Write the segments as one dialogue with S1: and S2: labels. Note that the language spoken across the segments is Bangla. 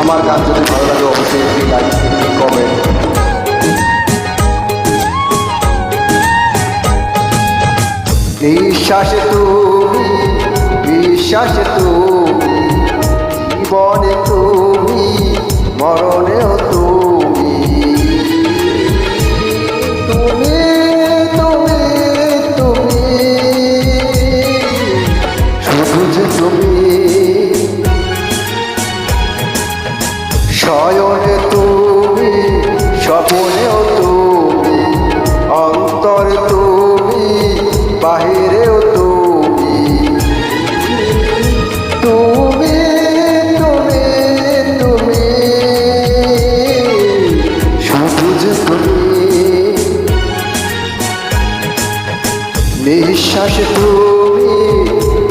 S1: আমার গান যদি ভালো লাগে অবশ্যই একটি লাইক কমেন্ট বিশ্বাসে তুমি বিশ্বাসে তুমি তুমি। নিঃশ্বাস তুমি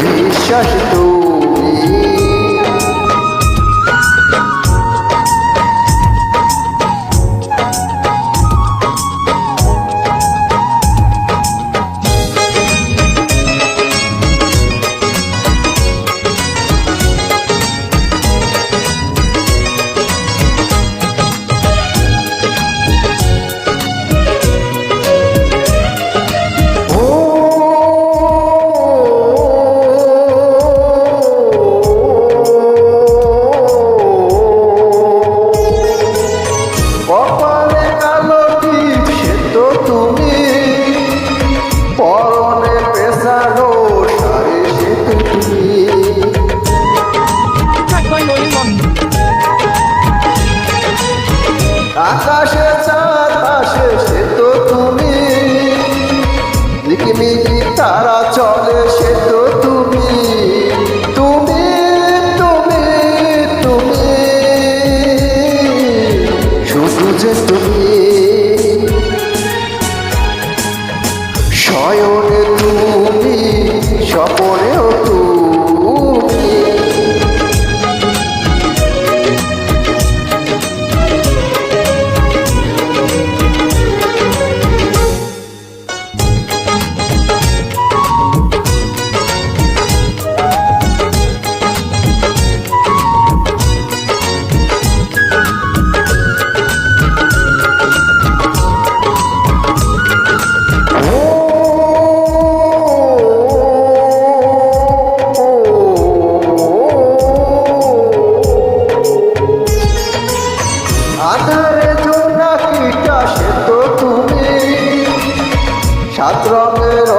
S1: নিঃশ্বাস তুমি। তুমি। শয়নে তুমি স্বপনেও আধারে জোনাকিটা সে তো তুমি। সাত রঙের